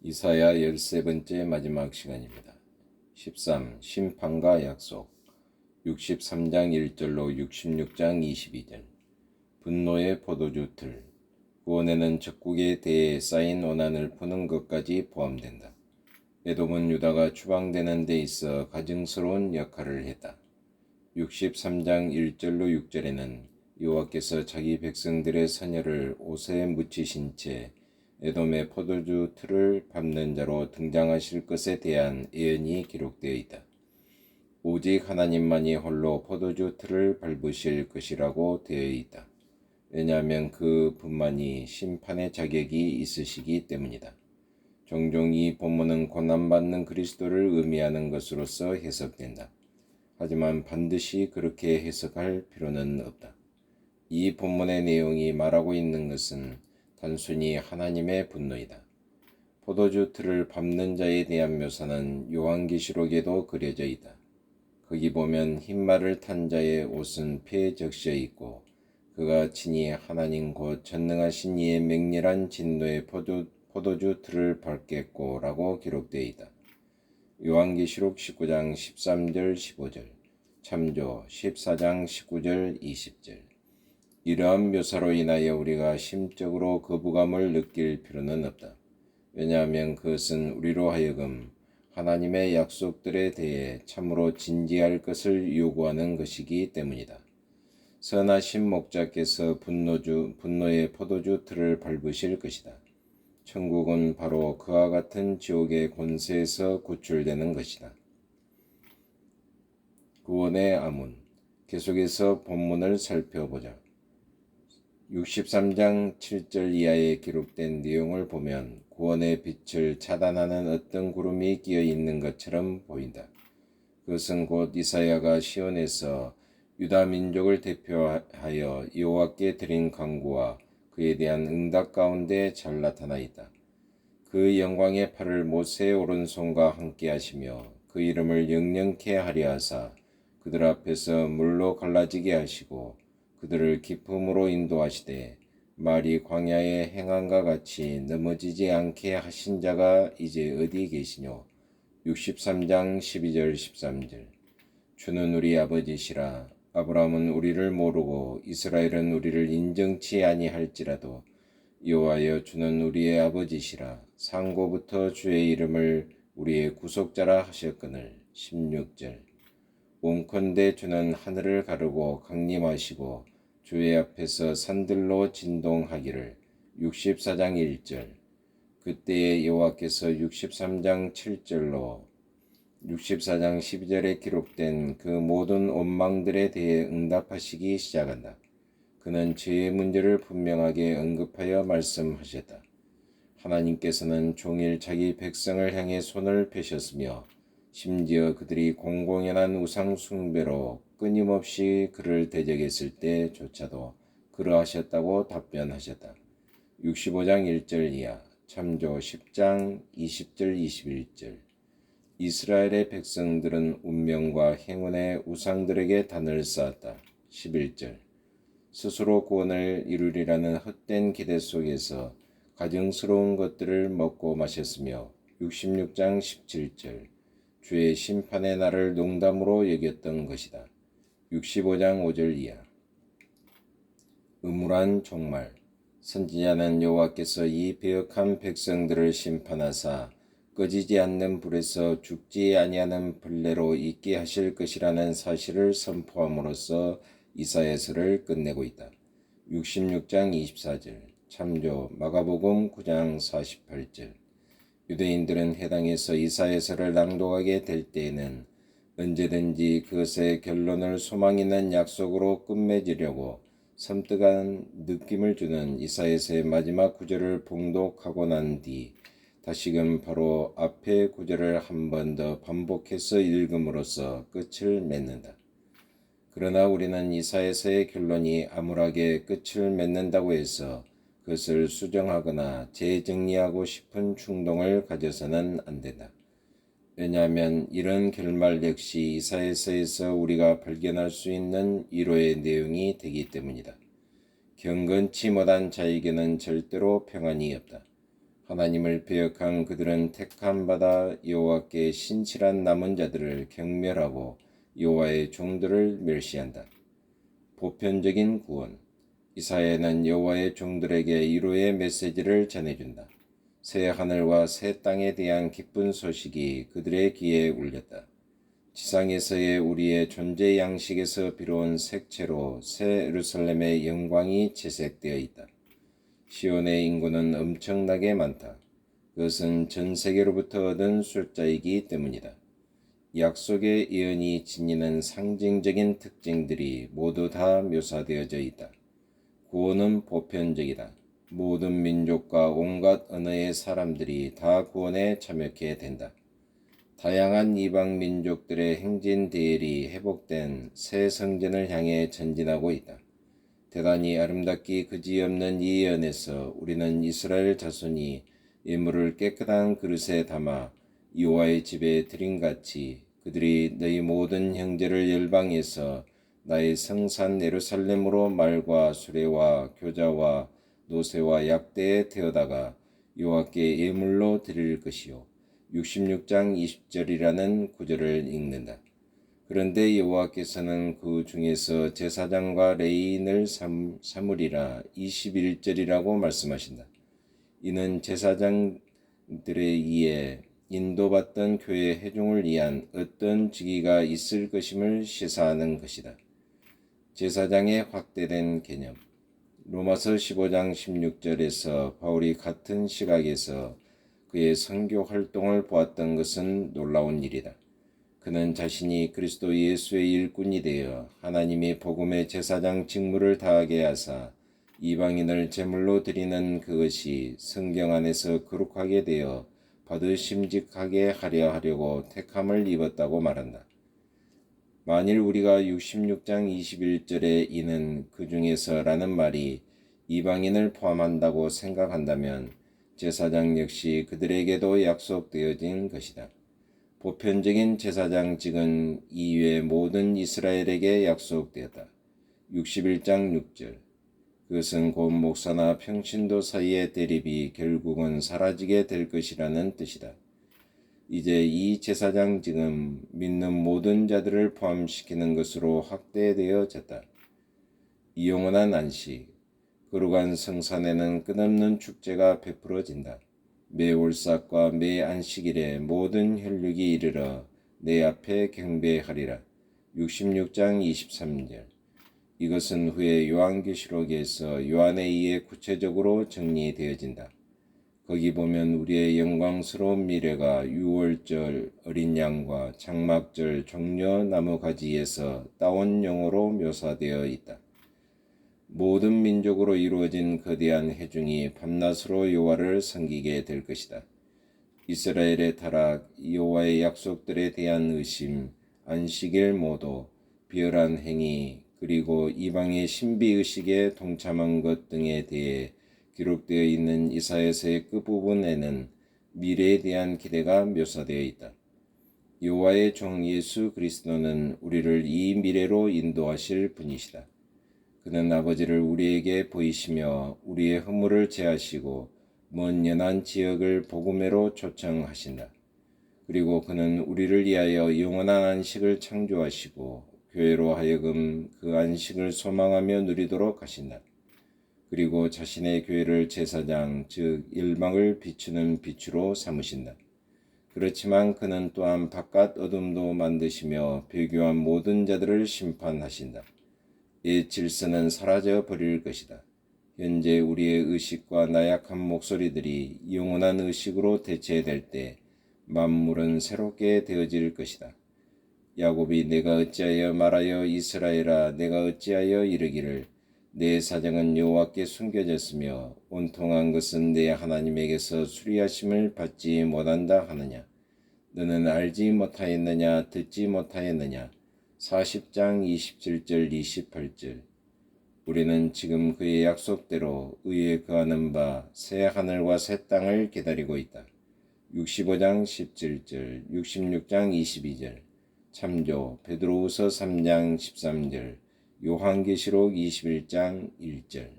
이사야 13번째 마지막 시간입니다. 13. 심판과 약속 63장 1절로 66장 22절 분노의 포도주 틀 구원에는 적국에 대해 쌓인 원한을 푸는 것까지 포함된다. 에돔은 유다가 추방되는 데 있어 가증스러운 역할을 했다. 63장 1절로 6절에는 여호와께서 자기 백성들의 선열을 옷에 묻히신 채 에돔의 포도주 틀을 밟는 자로 등장하실 것에 대한 예언이 기록되어 있다. 오직 하나님만이 홀로 포도주 틀을 밟으실 것이라고 되어 있다. 왜냐하면 그 분만이 심판의 자격이 있으시기 때문이다. 종종 이 본문은 고난받는 그리스도를 의미하는 것으로서 해석된다. 하지만 반드시 그렇게 해석할 필요는 없다. 이 본문의 내용이 말하고 있는 것은 단순히 하나님의 분노이다. 포도주 틀을 밟는 자에 대한 묘사는 요한계시록에도 그려져 있다. 거기 보면 흰말을 탄 자의 옷은 폐에 적셔 있고 그가 친히 하나님 곧 전능하신 이의 맹렬한 진노의 포도, 포도주 틀을 밟겠고라고 기록되어 있다. 요한계시록 19장 13절 15절 참조 14장 19절 20절 이러한 묘사로 인하여 우리가 심적으로 거부감을 느낄 필요는 없다. 왜냐하면 그것은 우리로 하여금 하나님의 약속들에 대해 참으로 진지할 것을 요구하는 것이기 때문이다. 선하신 목자께서 분노주, 분노의 포도주 틀을 밟으실 것이다. 천국은 바로 그와 같은 지옥의 권세에서 구출되는 것이다. 구원의 아문. 계속해서 본문을 살펴보자. 63장 7절 이하에 기록된 내용을 보면 구원의 빛을 차단하는 어떤 구름이 끼어 있는 것처럼 보인다. 그것은 곧 이사야가 시온에서 유다 민족을 대표하여 여호와께 드린 강구와 그에 대한 응답 가운데 잘 나타나 있다. 그 영광의 팔을 모세의 오른손과 함께 하시며 그 이름을 영영케 하려 하사 그들 앞에서 물로 갈라지게 하시고 그들을 기품으로 인도하시되 말이 광야에 행한과 같이 넘어지지 않게 하신 자가 이제 어디 계시뇨? 63장 12절 13절. 주는 우리 아버지시라. 아브라함은 우리를 모르고 이스라엘은 우리를 인정치 아니할지라도 여호와여 주는 우리의 아버지시라. 상고부터 주의 이름을 우리의 구속자라 하셨거늘. 16절 온컨대 주는 하늘을 가르고 강림하시고 주의 앞에서 산들로 진동하기를 64장 1절 그때에 여호와께서 63장 7절로 64장 12절에 기록된 그 모든 원망들에 대해 응답하시기 시작한다. 그는 죄의 문제를 분명하게 언급하여 말씀하셨다. 하나님께서는 종일 자기 백성을 향해 손을 펴셨으며 심지어 그들이 공공연한 우상 숭배로 끊임없이 그를 대적했을 때조차도 그러하셨다고 답변하셨다. 65장 1절 이하 참조 10장 20절 21절 이스라엘의 백성들은 운명과 행운의 우상들에게 단을 쌓았다. 11절 스스로 구원을 이루리라는 헛된 기대 속에서 가증스러운 것들을 먹고 마셨으며 66장 17절 주의 심판의 날을 농담으로 여겼던 것이다. 65장 5절 이하 음울한 종말 선지자는 여호와께서 이 배역한 백성들을 심판하사 꺼지지 않는 불에서 죽지 아니하는 벌레로 있게 하실 것이라는 사실을 선포함으로써 이사야서를 끝내고 있다. 66장 24절 참조 마가복음 9장 48절 유대인들은 해당에서 이사야서를 낭독하게 될 때에는 언제든지 그것의 결론을 소망 있는 약속으로 끝맺으려고 섬뜩한 느낌을 주는 이사야서의 마지막 구절을 봉독하고 난 뒤 다시금 바로 앞의 구절을 한 번 더 반복해서 읽음으로써 끝을 맺는다. 그러나 우리는 이사야서의 결론이 암울하게 끝을 맺는다고 해서 그것을 수정하거나 재정리하고 싶은 충동을 가져서는 안 된다. 왜냐하면 이런 결말 역시 이사야서에서 우리가 발견할 수 있는 위로의 내용이 되기 때문이다. 경건치 못한 자에게는 절대로 평안이 없다. 하나님을 배역한 그들은 택함 받아 여호와께 신실한 남은 자들을 경멸하고 여호와의 종들을 멸시한다. 보편적인 구원 이사야는 여호와의 종들에게 이로의 메시지를 전해준다. 새 하늘과 새 땅에 대한 기쁜 소식이 그들의 귀에 울렸다. 지상에서의 우리의 존재 양식에서 비로운 색채로 새 예루살렘의 영광이 채색되어 있다. 시온의 인구는 엄청나게 많다. 그것은 전 세계로부터 얻은 숫자이기 때문이다. 약속의 예언이 지니는 상징적인 특징들이 모두 다 묘사되어져 있다. 구원은 보편적이다. 모든 민족과 온갖 언어의 사람들이 다 구원에 참여하게 된다. 다양한 이방 민족들의 행진 대열이 회복된 새 성전을 향해 전진하고 있다. 대단히 아름답기 그지없는 이 예언에서 우리는 이스라엘 자손이 예물을 깨끗한 그릇에 담아 여호와의 집에 드림같이 그들이 너희 모든 형제를 열방에서 나의 성산 예루살렘으로 말과 수레와 교자와 노새와 약대에 태워다가 여호와께 예물로 드릴 것이요 66장 20절이라는 구절을 읽는다. 그런데 여호와께서는 그 중에서 제사장과 레인을 삼, 삼으리라 21절이라고 말씀하신다. 이는 제사장들에 의해 인도받던 교회 회중을 위한 어떤 직위가 있을 것임을 시사하는 것이다. 제사장의 확대된 개념 로마서 15장 16절에서 바울이 같은 시각에서 그의 선교 활동을 보았던 것은 놀라운 일이다. 그는 자신이 그리스도 예수의 일꾼이 되어 하나님의 복음의 제사장 직무를 다하게 하사 이방인을 제물로 드리는 그것이 성경 안에서 거룩하게 되어 받으심직하게 하려 하려고 택함을 입었다고 말한다. 만일 우리가 66장 21절에 이는 그 중에서라는 말이 이방인을 포함한다고 생각한다면 제사장 역시 그들에게도 약속되어진 것이다. 보편적인 제사장직은 이외 모든 이스라엘에게 약속되었다. 61장 6절 그것은 곧 목사나 평신도 사이의 대립이 결국은 사라지게 될 것이라는 뜻이다. 이제 이 제사장직은 믿는 모든 자들을 포함시키는 것으로 확대되어졌다. 이 영원한 안식, 거룩한 성산에는 끝없는 축제가 베풀어진다. 매 올삭과 매 안식일에 모든 혈육이 이르러 내 앞에 경배하리라. 66장 23절 이것은 후에 요한계시록에서 요한에 의해 구체적으로 정리되어진다. 거기 보면 우리의 영광스러운 미래가 6월절 어린 양과 장막절 종려 나무 가지에서 따온 영어로 묘사되어 있다. 모든 민족으로 이루어진 거대한 회중이 밤낮으로 여호와를 섬기게 될 것이다. 이스라엘의 타락, 여호와의 약속들에 대한 의심, 안식일 모두, 비열한 행위, 그리고 이방의 신비 의식에 동참한 것 등에 대해 기록되어 있는 이사야서의 끝부분에는 미래에 대한 기대가 묘사되어 있다. 여호와의 종 예수 그리스도는 우리를 이 미래로 인도하실 분이시다. 그는 아버지를 우리에게 보이시며 우리의 허물을 제하시고 먼 연한 지역을 복음회로 초청하신다. 그리고 그는 우리를 위하여 영원한 안식을 창조하시고 교회로 하여금 그 안식을 소망하며 누리도록 하신다. 그리고 자신의 교회를 제사장 즉 일방을 비추는 빛으로 삼으신다. 그렇지만 그는 또한 바깥 어둠도 만드시며 배교한 모든 자들을 심판하신다. 이 질서는 사라져 버릴 것이다. 현재 우리의 의식과 나약한 목소리들이 영원한 의식으로 대체될 때 만물은 새롭게 되어질 것이다. 야곱이 내가 어찌하여 말하여 이스라엘아 내가 어찌하여 이르기를 내 사정은 여호와께 숨겨졌으며 온통한 것은 내 하나님에게서 수리하심을 받지 못한다 하느냐? 너는 알지 못하였느냐? 듣지 못하였느냐? 40장 27절 28절. 우리는 지금 그의 약속대로 의에 거하는 바 새 하늘과 새 땅을 기다리고 있다. 65장 17절, 66장 22절. 참조 베드로후서 3장 13절, 요한계시록 21장 1절.